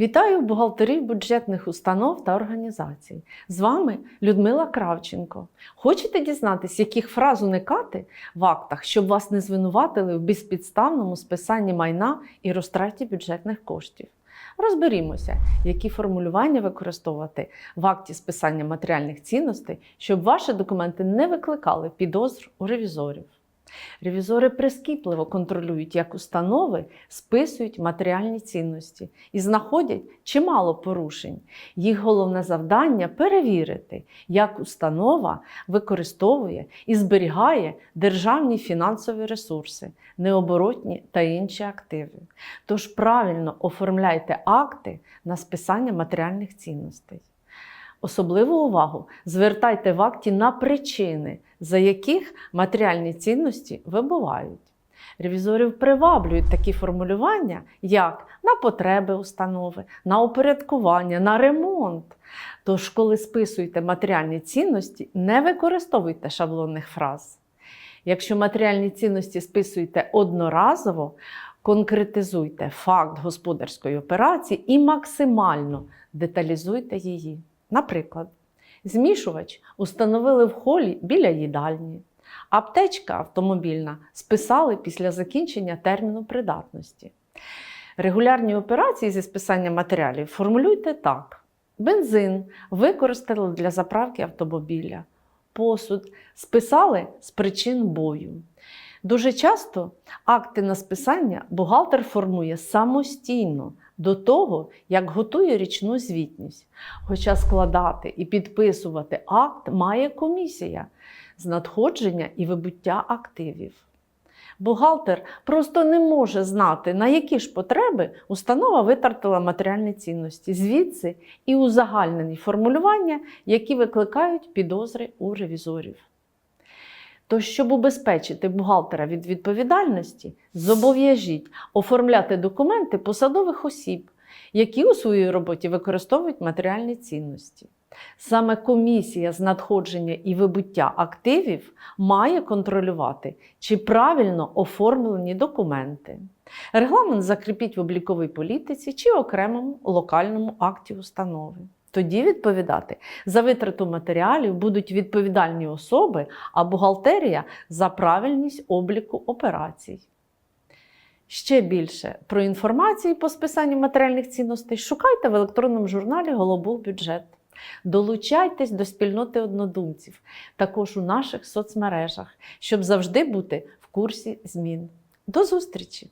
Вітаю бухгалтерів бюджетних установ та організацій. З вами Людмила Кравченко. Хочете дізнатись, яких фраз уникати в актах, щоб вас не звинуватили в безпідставному списанні майна і розтраті бюджетних коштів? Розберімося, які формулювання використовувати в акті списання матеріальних цінностей, щоб ваші документи не викликали підозр у ревізорів. Ревізори прискіпливо контролюють, як установи списують матеріальні цінності і знаходять чимало порушень. Їх головне завдання перевірити, як установа використовує і зберігає державні фінансові ресурси, необоротні та інші активи. Тож правильно оформляйте акти на списання матеріальних цінностей. Особливу увагу звертайте в акті на причини, за яких матеріальні цінності вибувають. Ревізорів приваблюють такі формулювання, як на потреби установи, на упорядкування, на ремонт. Тож, коли списуєте матеріальні цінності, не використовуйте шаблонних фраз. Якщо матеріальні цінності списуєте одноразово, конкретизуйте факт господарської операції і максимально деталізуйте її. Наприклад, змішувач установили в холі біля їдальні, аптечка автомобільна списали після закінчення терміну придатності. Регулярні операції зі списання матеріалів формулюйте так: бензин використали для заправки автомобіля, посуд списали з причин бою. Дуже часто акти на списання бухгалтер формує самостійно до того, як готує річну звітність. Хоча складати і підписувати акт має комісія з надходження і вибуття активів. Бухгалтер просто не може знати, на які ж потреби установа витратила матеріальні цінності, звідси і узагальнені формулювання, які викликають підозри у ревізорів. Тож, щоб убезпечити бухгалтера від відповідальності, зобов'яжіть оформляти документи посадових осіб, які у своїй роботі використовують матеріальні цінності. Саме комісія з надходження і вибуття активів має контролювати, чи правильно оформлені документи. Регламент закріпіть в обліковій політиці чи окремому локальному акті установи. Тоді відповідати за витрату матеріалів будуть відповідальні особи, а бухгалтерія за правильність обліку операцій. Ще більше про інформацію по списанню матеріальних цінностей шукайте в електронному журналі Голобух бюджет. Долучайтесь до спільноти однодумців, також у наших соцмережах, щоб завжди бути в курсі змін. До зустрічі!